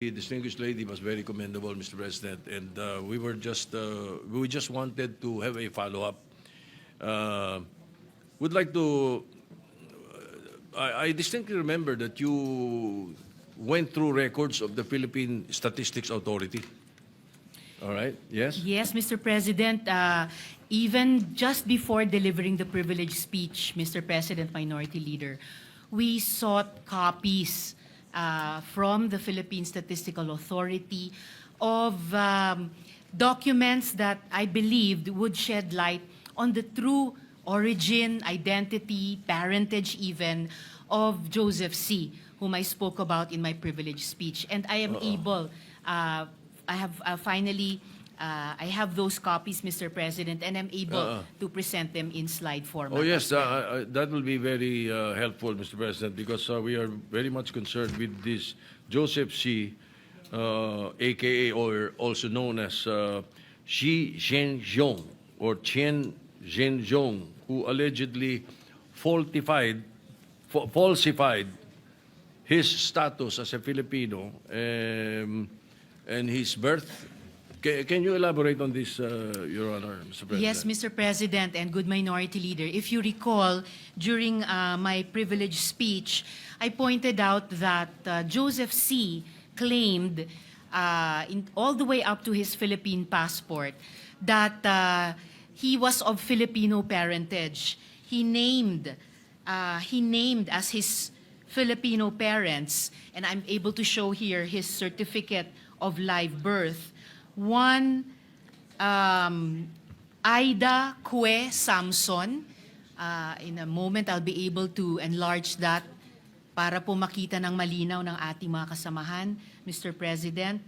The distinguished lady was very commendable, Mr. President, and uh, we were just uh, we just wanted to have a follow-up. Uh, would like to. I, I distinctly remember that you went through records of the Philippine Statistics Authority. All right. Yes. Yes, Mr. President, uh, even just before delivering the privileged speech, Mr. President, Minority Leader, we sought copies uh, from the Philippine Statistical Authority of um, documents that I believed would shed light on the true origin, identity, parentage even of Joseph C., whom I spoke about in my privileged speech. And I am able, uh, I have uh, finally, uh, I have those copies, Mr. President, and I'm able Uh-uh. to present them in slide format. Oh, yes, uh, uh, that will be very uh, helpful, Mr. President, because uh, we are very much concerned with this Joseph C., uh, AKA or also known as uh, Xi Zhenjiang or Chen Zhenjiang, who allegedly falsified, fa- falsified his status as a Filipino um, and his birth. Ca- Can you elaborate on this, uh, Your Honor, Mr. President? Yes, Mr. President and good minority leader. If you recall, during uh, my privileged speech, I pointed out that uh, Joseph C. claimed, uh, in, all the way up to his Philippine passport, that uh, he was of Filipino parentage. He named, uh, he named as his Filipino parents, and I'm able to show here his certificate of live birth. One um, Ida Kue Samson. Uh, in a moment, I'll be able to enlarge that para po makita ng malinaw ng ating mga kasamahan, Mr. President.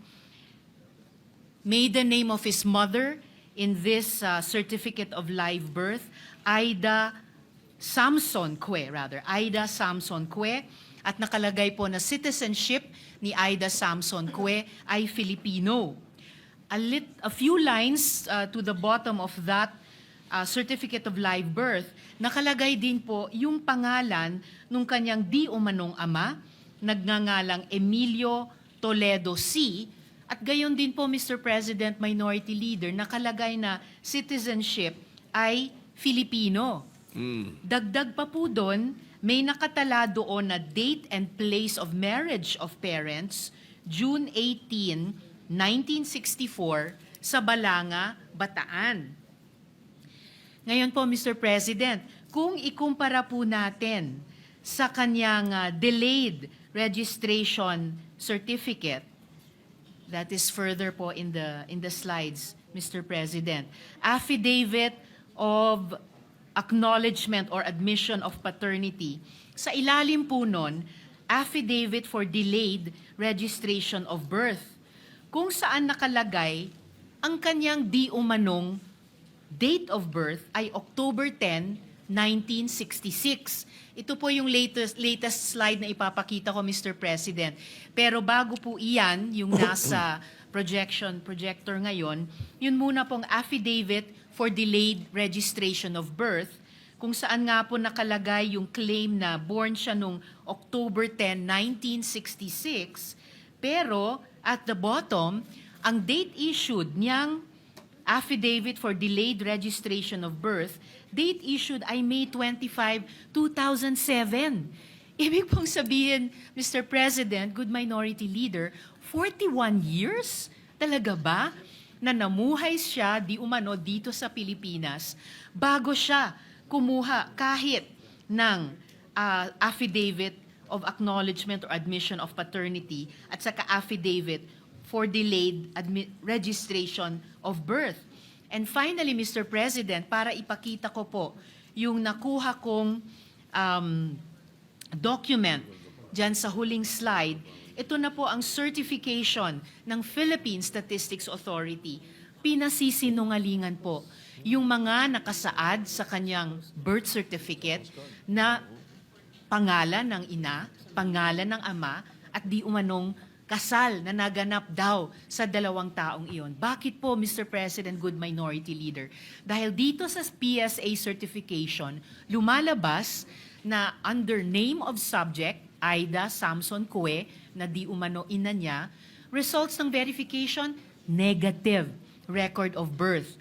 Maiden name of his mother in this uh, certificate of live birth, Ida Samson Kue, rather, Ida Samson Kue. At nakalagay po na citizenship ni Ida Samson Kue ay Filipino a, lit, a few lines uh, to the bottom of that uh, certificate of live birth, nakalagay din po yung pangalan nung kanyang di umanong ama, nagngangalang Emilio Toledo C. At gayon din po, Mr. President, Minority Leader, nakalagay na citizenship ay Filipino. Dagdag pa po doon, may nakatala doon na date and place of marriage of parents, June 18, 1964, sa Balanga, Bataan. Ngayon po, Mr. President, kung ikumpara po natin sa kanyang ah, delayed registration certificate, that is further po in the in the slides, Mr. President. Affidavit of acknowledgement or admission of paternity. Sa ilalim po nun, affidavit for delayed registration of birth. Kung saan nakalagay ang kanyang di umanong date of birth ay October 10, 1966. Ito po yung latest, latest slide na ipapakita ko, Mr. President. Pero bago po iyan, yung nasa projection, projector ngayon, yun muna pong affidavit for delayed registration of birth, kung saan nga po nakalagay yung claim na born siya nung October 10, 1966, pero at the bottom, ang date issued niyang affidavit for delayed registration of birth, date issued ay May 25, 2007. Ibig pong sabihin, Mr. President, good minority leader, 41 years? Talaga ba? Na namuhay siya di umano dito sa Pilipinas bago siya kumuha kahit ng ah, affidavit of acknowledgement or admission of paternity at saka affidavit for delayed registration of birth. And finally, Mr. President, para ipakita ko po yung nakuha kong um, document dyan sa huling slide, ito na po ang certification ng Philippine Statistics Authority. Pinasisinungalingan po yung mga nakasaad sa kanyang birth certificate na pangalan ng ina, pangalan ng ama, at di umanong kasal na naganap daw sa dalawang taong iyon. Bakit po, Mr. President, good minority leader? Dahil dito sa PSA certification, lumalabas na under name of subject, Aida Samson Kue, na di umano ina niya, results ng verification, negative record of birth.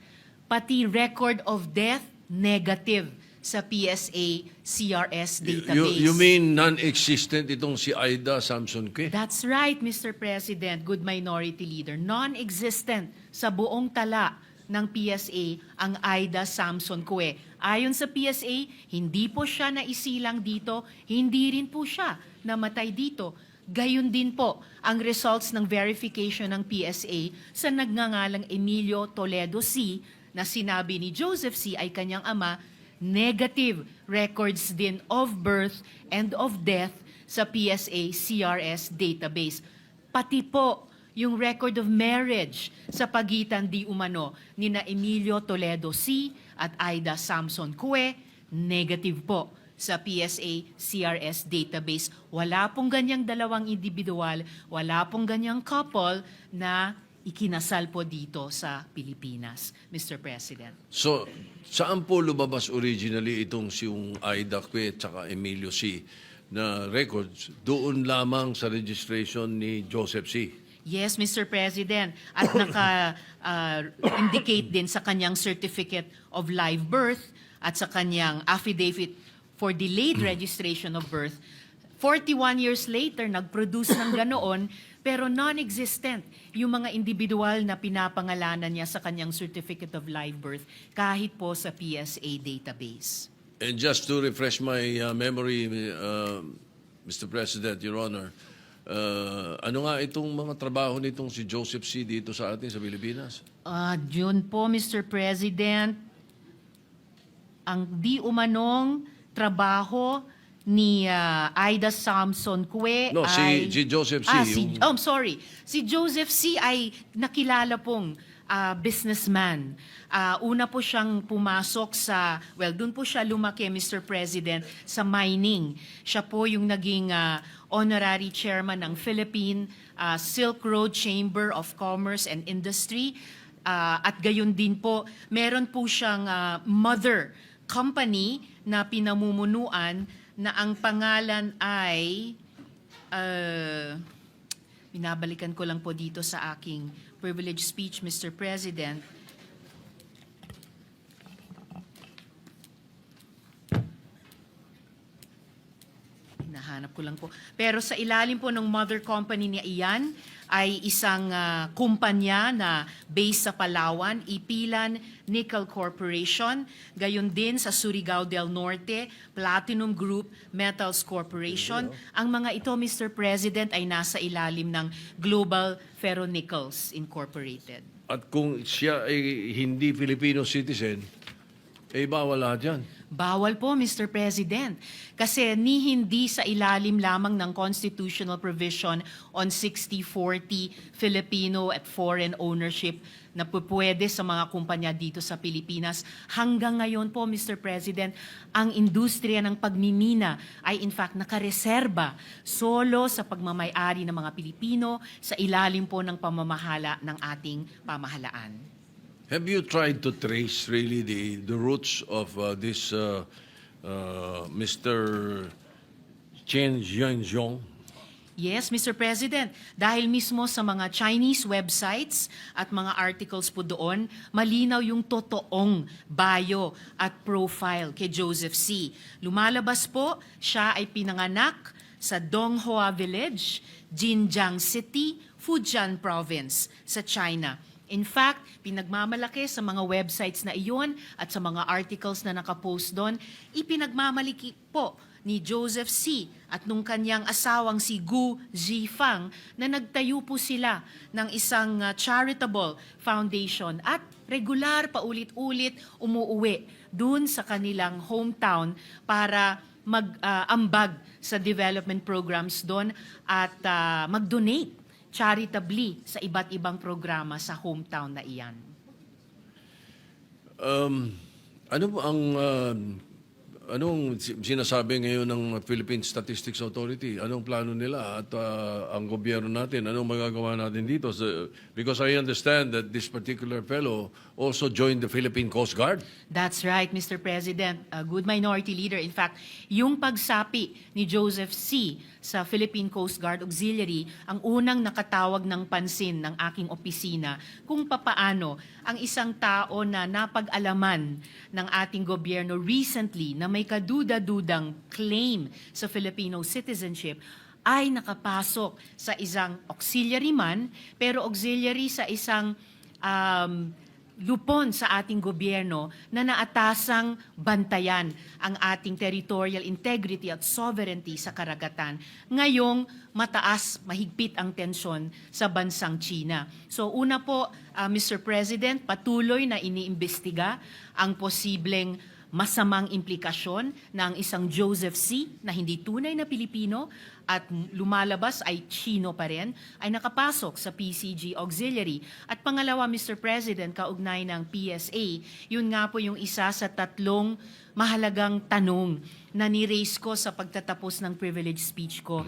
Pati record of death, negative sa PSA CRS You, database. you mean non-existent itong si Aida Samson Kwe? That's right, Mr. President, good minority leader. Non-existent sa buong tala ng PSA ang Aida Samson Kue. Ayon sa PSA, hindi po siya naisilang dito, hindi rin po siya namatay dito. Gayon din po ang results ng verification ng PSA sa nagngangalang Emilio Toledo C na sinabi ni Joseph C ay kanyang ama, negative records din of birth and of death sa PSA CRS database. Pati po yung record of marriage sa pagitan di umano ni na Emilio Toledo C at Aida Samson Cue, negative po sa PSA CRS database. Wala pong ganyang dalawang individual, wala pong ganyang couple na ikinasal po dito sa Pilipinas, Mr. President. So, saan po lumabas originally itong si yung Aida Kwe at saka Emilio C. na records? Doon lamang sa registration ni Joseph C. Yes, Mr. President. At naka-indicate din sa kanyang certificate of live birth at sa kanyang affidavit for delayed registration of birth. 41 years later, nag-produce ng ganoon, pero non-existent yung mga individual na pinapangalanan niya sa kanyang certificate of live birth kahit po sa PSA database. And just to refresh my uh, memory, uh, Mr. President, Your Honor, uh, ano nga itong mga trabaho nitong si Joseph C. dito sa atin sa Pilipinas? Ah, yun po, Mr. President, ang di umanong trabaho ni ah, Aida Samson Cue No, si- ay... si Joseph C, Ah, si, yung- oh, I'm sorry. Si Joseph C. ay nakilala pong ah, businessman. Ah, una po siyang pumasok sa, well, doon po siya lumaki, Mr. President, sa mining. Siya po yung naging ah, honorary chairman ng Philippine ah, Silk Road Chamber of Commerce and Industry. Ah, at gayon din po, meron po siyang ah, mother company na pinamumunuan na ang pangalan ay uh, binabalikan ko lang po dito sa aking privilege speech, Mr. President. Hinahanap ko lang po. Pero sa ilalim po ng mother company niya iyan ay isang ah, kumpanya na based sa Palawan, Ipilan Nickel Corporation, gayon din sa Surigao del Norte, Platinum Group Metals Corporation. Ang mga ito, Mr. President, ay nasa ilalim ng Global Ferronickel Incorporated. At kung siya ay hindi Filipino citizen, eh bawal lahat yan. Bawal po, Mr. President. Kasi ni hindi sa ilalim lamang ng constitutional provision on 60-40 Filipino at foreign ownership na pupwede sa mga kumpanya dito sa Pilipinas. Hanggang ngayon po, Mr. President, ang industriya ng pagmimina ay in fact nakareserba solo sa pagmamayari ng mga Pilipino sa ilalim po ng pamamahala ng ating pamahalaan. Have you tried to trace really the, the roots of uh, this uh, uh, Mr. Chen Jianzhong? Yes, Mr. President. Dahil mismo sa mga Chinese websites at mga articles po doon, malinaw yung totoong bio at profile kay Joseph C. Lumalabas po, siya ay pinanganak sa Donghua Village, Jinjiang City, Fujian Province sa China. In fact, pinagmamalaki sa mga websites na iyon at sa mga articles na nakapost doon, ipinagmamaliki po ni Joseph C. at nung kanyang asawang si Gu Zifang na nagtayo po sila ng isang uh, charitable foundation at regular paulit-ulit umuuwi dun sa kanilang hometown para mag-ambag sa development programs doon at uh, mag-donate charitably sa iba't ibang programa sa hometown na iyan. Um, ano po ang uh, anong si- sinasabi ngayon ng Philippine Statistics Authority? Anong plano nila at ah, ang gobyerno natin? Anong magagawa natin dito? So, because I understand that this particular fellow also joined the Philippine Coast Guard. That's right, Mr. President. A good minority leader. In fact, yung pagsapi ni Joseph C. sa Philippine Coast Guard Auxiliary ang unang nakatawag ng pansin ng aking opisina kung papaano ang isang tao na napag-alaman ng ating gobyerno recently na may kaduda-dudang claim sa Filipino citizenship ay nakapasok sa isang auxiliary man, pero auxiliary sa isang um, lupon sa ating gobyerno na naatasang bantayan ang ating territorial integrity at sovereignty sa karagatan. Ngayong mataas, mahigpit ang tensyon sa bansang China. So una po, uh, Mr. President, patuloy na iniimbestiga ang posibleng masamang implikasyon ng isang Joseph C. na hindi tunay na Pilipino at lumalabas ay Chino pa rin, ay nakapasok sa PCG Auxiliary. At pangalawa, Mr. President, kaugnay ng PSA, yun nga po yung isa sa tatlong mahalagang tanong na ni-raise ko sa pagtatapos ng privilege speech ko.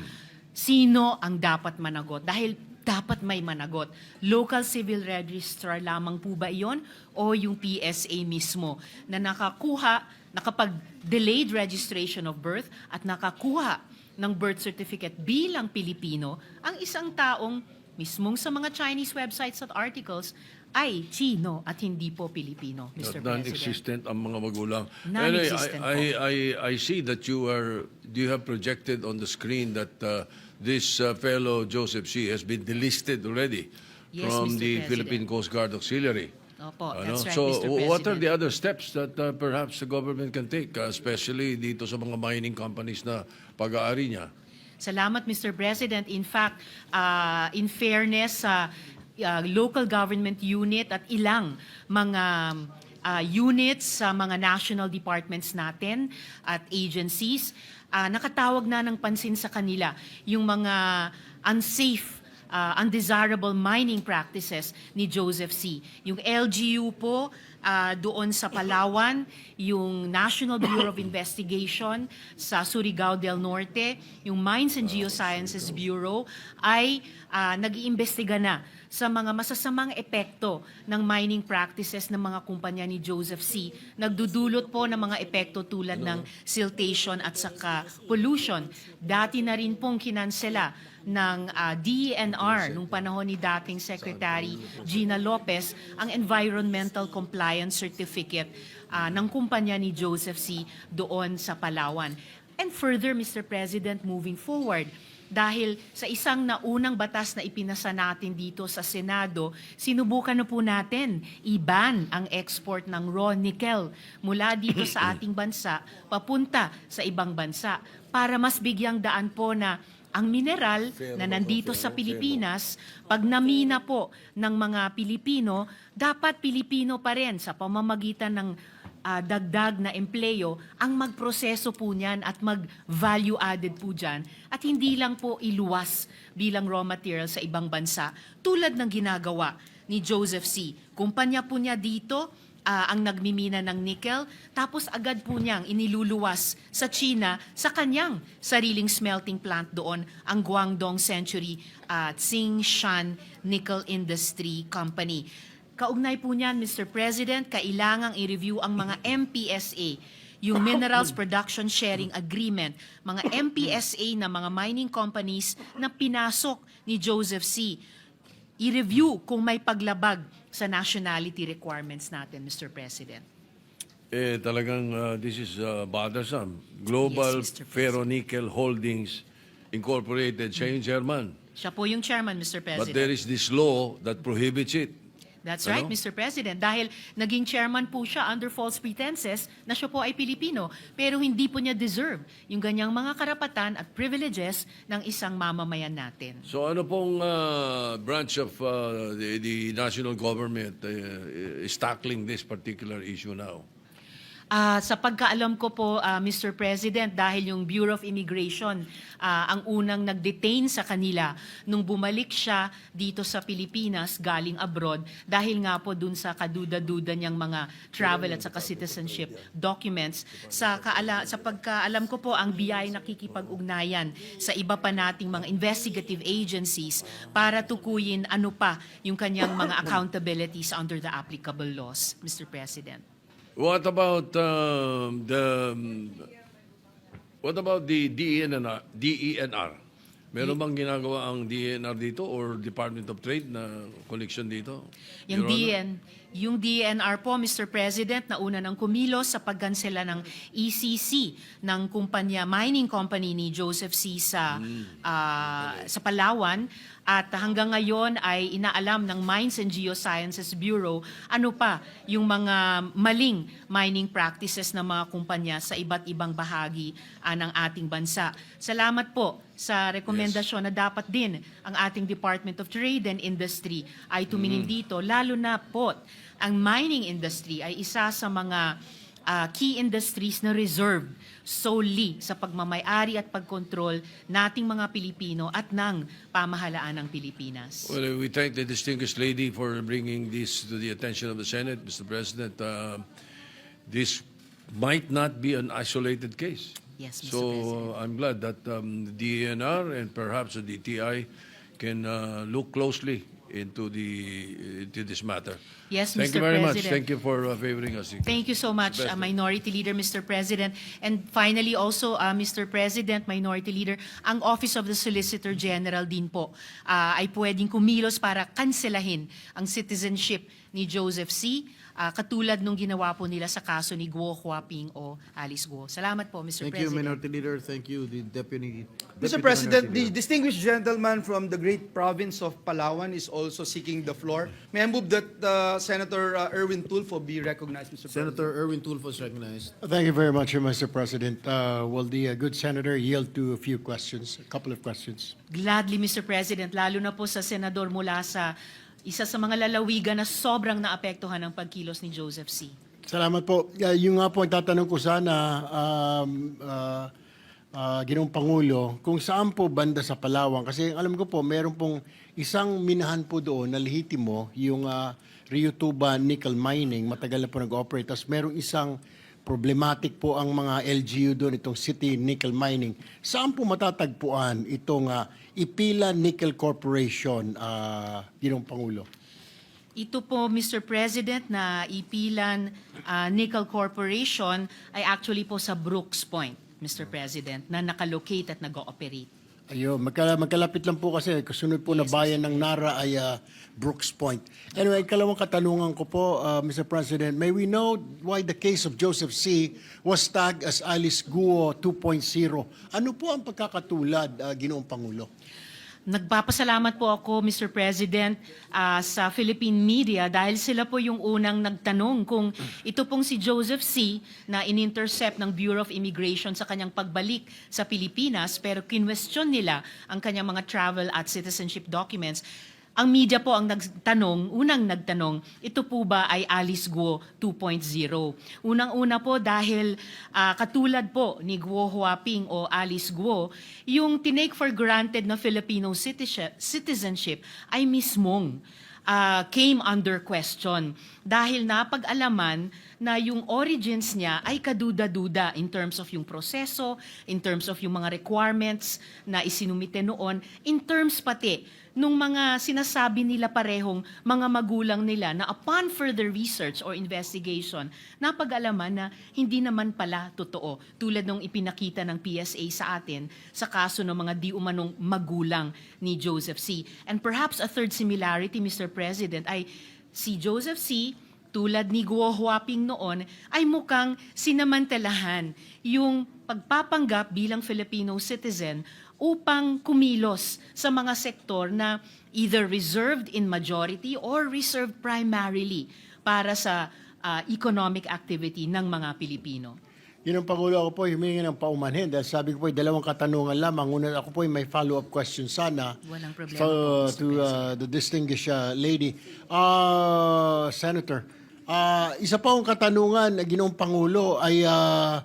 Sino ang dapat managot? Dahil dapat may managot. Local Civil Registrar lamang po ba iyon o yung PSA mismo na nakakuha, nakapag-delayed registration of birth at nakakuha ng birth certificate bilang Pilipino ang isang taong mismong sa mga Chinese websites at articles ay Chino at hindi po Pilipino, Mr. President. non-existent ang mga magulang. Non-existent I, I, I, I see that you are, you have projected on the screen that uh, this uh, fellow Joseph C. has been delisted already Yes, from Mr. the President. Philippine Coast Guard Auxiliary. Opo, Ano? that's right, so, Mr. w- what are President. the other steps that uh, perhaps the government can take, uh, especially dito sa mga mining companies na pag-aari niya? Salamat, Mr. President. In fact, uh, in fairness sa uh, local government unit at ilang mga uh, units sa mga national departments natin at agencies, uh, nakatawag na ng pansin sa kanila yung mga unsafe uh, undesirable mining practices ni Joseph C. Yung LGU po uh, doon sa Palawan, yung National Bureau of Investigation sa Surigao del Norte, yung Mines and Geosciences Bureau ay uh, nag-iimbestiga na sa mga masasamang epekto ng mining practices ng mga kumpanya ni Joseph C. Nagdudulot po ng mga epekto tulad ng siltation at saka pollution. Dati na rin pong kinansela ng ah, DENR nung panahon ni dating Secretary Gina Lopez ang Environmental Compliance Certificate ah, ng kumpanya ni Joseph C. doon sa Palawan. And further, Mr. President, moving forward, dahil sa isang naunang batas na ipinasa natin dito sa Senado, sinubukan na po natin iban ang export ng raw nickel mula dito sa ating bansa papunta sa ibang bansa para mas bigyang daan po na ang mineral na nandito sa Pilipinas, pag namina po ng mga Pilipino, dapat Pilipino pa rin sa pamamagitan ng ah, dagdag na empleyo ang magproseso po niyan at mag-value added po dyan at hindi lang po iluwas bilang raw material sa ibang bansa tulad ng ginagawa ni Joseph C. Kumpanya po niya dito ah, ang nagmimina ng nickel tapos agad po niyang iniluluwas sa China sa kanyang sariling smelting plant doon ang Guangdong Century at Tsingshan Nickel Industry Company. Kaugnay po niyan, Mr. President, kailangang i-review ang mga MPSA, yung Minerals Production Sharing Agreement, mga MPSA na mga mining companies na pinasok ni Joseph C. I-review kung may paglabag sa nationality requirements natin, Mr. President. Eh, talagang uh, this is uh, bothersome. Global Yes. Ferronickel Holdings Incorporated, siya yung chairman. Siya po yung chairman, Mr. But President. there is this law that prohibits it. That's Ano? right, Mr. President. Dahil naging chairman po siya under false pretenses na siya po ay Pilipino, pero hindi po niya deserve yung ganyang mga karapatan at privileges ng isang mamamayan natin. So ano pong uh, branch of uh, the, the national government uh, is tackling this particular issue now? Ah, sa pagkaalam ko po, ah, Mr. President, dahil yung Bureau of Immigration ah, ang unang nag-detain sa kanila nung bumalik siya dito sa Pilipinas galing abroad dahil nga po dun sa kaduda-duda niyang mga travel at saka citizenship documents. Sa, kaala, sa pagkaalam ko po, ang BI nakikipag-ugnayan sa iba pa nating mga investigative agencies para tukuyin ano pa yung kanyang mga accountabilities under the applicable laws, Mr. President. What about um, the what about the DENR? DENR? Meron bang ginagawa ang DENR dito or Department of Trade na connection dito? Yung Your Honor? Yung DNR po, Mr. President, na una ng kumilos sa pagkansela ng ECC ng kumpanya, mining company ni Joseph C. sa, ah, sa Palawan. At hanggang ngayon ay inaalam ng Mines and Geosciences Bureau ano pa yung mga maling mining practices ng mga kumpanya sa iba't ibang bahagi ah, ng ating bansa. Salamat po sa rekomendasyon na dapat din ang ating Department of Trade and Industry ay tumingin dito, lalo na po ang mining industry ay isa sa mga ah, key industries na reserved solely sa pagmamayari at pagkontrol nating mga Pilipino at ng pamahalaan ng Pilipinas. Well, we thank the distinguished lady for bringing this to the attention of the Senate, Mr. President. Uh, this might not be an isolated case. Yes, Mr. So President. uh, I'm glad that um, the DENR and perhaps the DTI can uh, look closely into the into this matter. Yes, Thank Mr. you very much. President. Thank you for uh, favoring us. Thank you so much, uh. Minority Leader, Mr. President. And finally also, uh, Mr. President, Minority Leader, ang Office of the Solicitor General din po uh, ay pwedeng kumilos para kanselahin ang citizenship ni Joseph C. uh, katulad nung ginawa po nila sa kaso ni Guo Huaping o Alice Guo. Salamat po, Mr. Thank you, President. Minority Leader. Thank you, the Deputy. Mr. Deputy President, Minority the Leader. distinguished gentleman from the great province of Palawan is also seeking the floor. May I move that uh, Senator uh, Erwin Tulfo be recognized, Mr. President? Senator Erwin Tulfo is recognized. Thank you very much, Mr. President. Uh, Will the uh, good senator yield to a few questions, a couple of questions? Gladly, Mr. President, lalo na po sa senador mula sa isa sa mga lalawigan na sobrang naapektuhan ng pagkilos ni Joseph C. Salamat po. Uh, Yung nga po ang tatanong ko sana, um, uh, uh, Ginoong Pangulo, kung saan po banda sa Palawan, kasi alam ko po, meron pong isang minahan po doon na lehitimo, yung uh, Rio Tuba Nickel Mining, matagal na po nag-operate. Tapos merong isang problematic po ang mga LGU doon, itong City Nickel Mining. Saan po matatagpuan itong uh, Ipila Nickel Corporation, uh, Ginoong Pangulo? Ito po, Mr. President, na Ipilan ah, Nickel Corporation ay actually po sa Brooks Point, Mr. President, na nakalocate at nag-ooperate. Ayun, magka, magkalapit lang po kasi kasunod po na bayan ng Nara ay ah, Brooks Point. Anyway, kalawang katanungan ko po, ah, Mr. President, may we know why the case of Joseph C. was tagged as Alice Guo 2.0? Ano po ang pagkakatulad, ah, Ginoong Pangulo? Nagpapasalamat po ako, Mr. President, ah, sa Philippine media dahil sila po yung unang nagtanong kung ito pong si Joseph C. na in-intercept ng Bureau of Immigration sa kanyang pagbalik sa Pilipinas pero kinwestiyon nila ang kanyang mga travel at citizenship documents. Ang media po ang nagtanong, unang nagtanong, ito po ba ay Alice Guo 2.0? Unang-una po dahil ah, katulad po ni Guo Huaping o Alice Guo, yung tinake for granted na Filipino citizenship, ay mismong ah, came under question dahil napag-alaman na yung origins niya ay kaduda-duda in terms of yung proseso, in terms of yung mga requirements na isinumite noon, in terms pati nung mga sinasabi nila parehong mga magulang nila na upon further research or investigation, napag-alaman na hindi naman pala totoo. Tulad nung ipinakita ng PSA sa atin sa kaso ng mga di umanong magulang ni Joseph C. And perhaps a third similarity, Mr. President, ay si Joseph C tulad ni Guo Huaping noon, ay mukhang sinamantalahan yung pagpapanggap bilang Filipino citizen upang kumilos sa mga sektor na either reserved in majority or reserved primarily para sa ah, economic activity ng mga Pilipino. Ginoong Pangulo, ako po humingi ng paumanhin dahil sabi ko po, dalawang katanungan lamang. Una, ako po may follow-up question sana. Walang problema So, po, Mr. to uh, the distinguished uh, lady. Uh, Senator, Ah, isa pa akong katanungan, na Ginoong Pangulo, ay ah,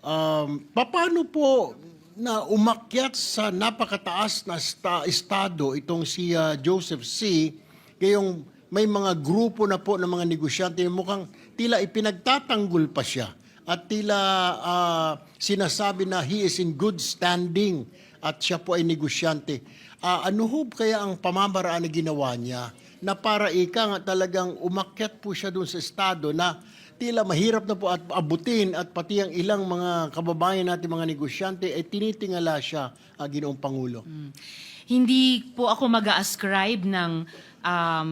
um, paano po na umakyat sa napakataas na sta- estado itong si ah, Joseph C. Kayong may mga grupo na po ng mga negosyante mukhang tila ipinagtatanggol pa siya at tila ah, sinasabi na he is in good standing at siya po ay negosyante. Ah, ano ho kaya ang pamamaraan na ginawa niya na para ika nga talagang umakyat po siya doon sa estado na tila mahirap na po at abutin at pati ang ilang mga kababayan natin mga negosyante ay tinitingala siya, ah, Ginoong Pangulo. Hindi po ako mag-ascribe ng um,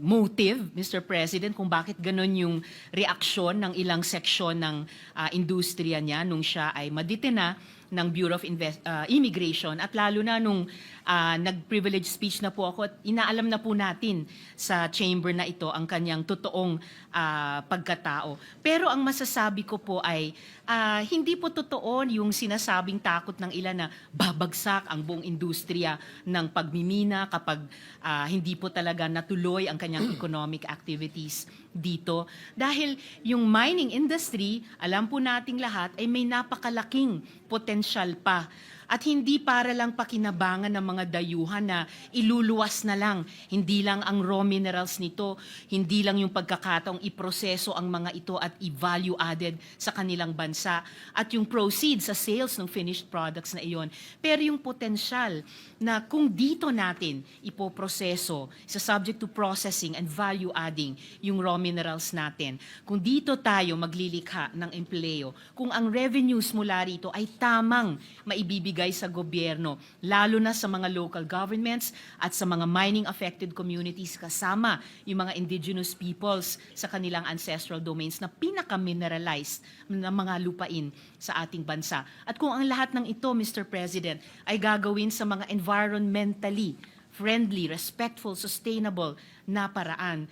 motive, Mr. President, kung bakit ganon yung reaksyon ng ilang seksyon ng ah, industriya niya nung siya ay maditina ng Bureau of Invest- ah, Immigration at lalo na nung ah, nag-privilege speech na po ako at inaalam na po natin sa chamber na ito ang kanyang totoong ah, pagkatao. Pero ang masasabi ko po ay ah, hindi po totoo yung sinasabing takot ng ilan na babagsak ang buong industriya ng pagmimina kapag ah, hindi po talaga natuloy ang kanyang economic activities dito. Dahil yung mining industry, alam po nating lahat, ay may napakalaking potensyal pa. At hindi para lang pakinabangan ng mga dayuhan na iluluwas na lang. Hindi lang ang raw minerals nito, hindi lang yung pagkakataong iproseso ang mga ito at i-value added sa kanilang bansa. At yung proceeds sa sales ng finished products na iyon. Pero yung potensyal na kung dito natin ipoproseso sa subject to processing and value adding yung raw minerals natin, kung dito tayo maglilikha ng empleo, kung ang revenues mula rito ay tamang maibibigay sa gobyerno, lalo na sa mga local governments at sa mga mining affected communities kasama yung mga indigenous peoples sa kanilang ancestral domains na pinaka-mineralized na mga lupain sa ating bansa. At kung ang lahat ng ito, Mr. President, ay gagawin sa mga environmentally friendly, respectful, sustainable na paraan,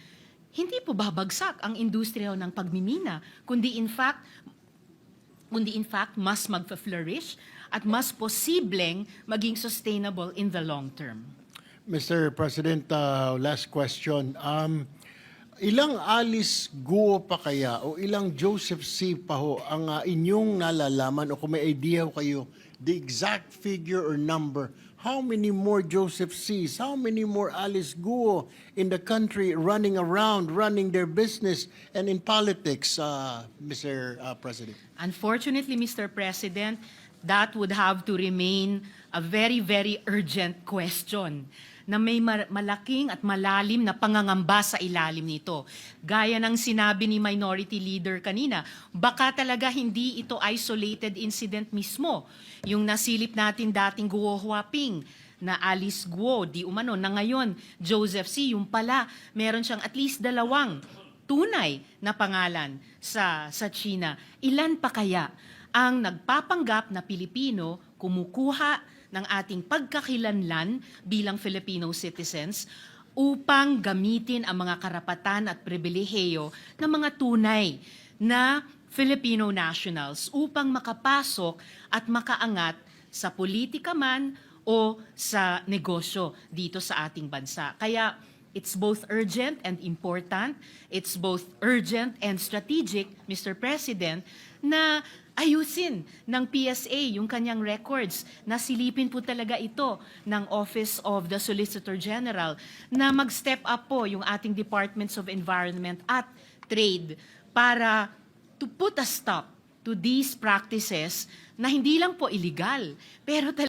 hindi po babagsak ang industriya ng pagmimina, kundi in fact, kundi in fact, mas magfa-flourish at mas posibleng maging sustainable in the long term. Mr. President, uh, last question. Um, ilang Alice Guo pa kaya o ilang Joseph C. pa ho ang uh, inyong nalalaman o kung may idea ho kayo the exact figure or number how many more Joseph C's, how many more Alice Guo in the country running around, running their business and in politics, uh, Mr. uh, President? Unfortunately, Mr. President, that would have to remain a very, very urgent question na may malaking at malalim na pangangamba sa ilalim nito. Gaya ng sinabi ni Minority Leader kanina, baka talaga hindi ito isolated incident mismo. Yung nasilip natin dating Guo Huaping, na Alice Guo, di umano, na ngayon Joseph C. Yung pala, meron siyang at least dalawang tunay na pangalan sa sa China. Ilan pa kaya ang nagpapanggap na Pilipino kumukuha ng ating pagkakilanlan bilang Filipino citizens upang gamitin ang mga karapatan at pribilehiyo ng mga tunay na Filipino nationals upang makapasok at makaangat sa politika man o sa negosyo dito sa ating bansa. Kaya it's both urgent and important, it's both urgent and strategic, Mr. President, na ayusin ng PSA yung kanyang records. Nasilipin po talaga ito ng Office of the Solicitor General na mag-step up po yung ating Departments of Environment at Trade para to put a stop to these practices na hindi lang po illegal, pero talaga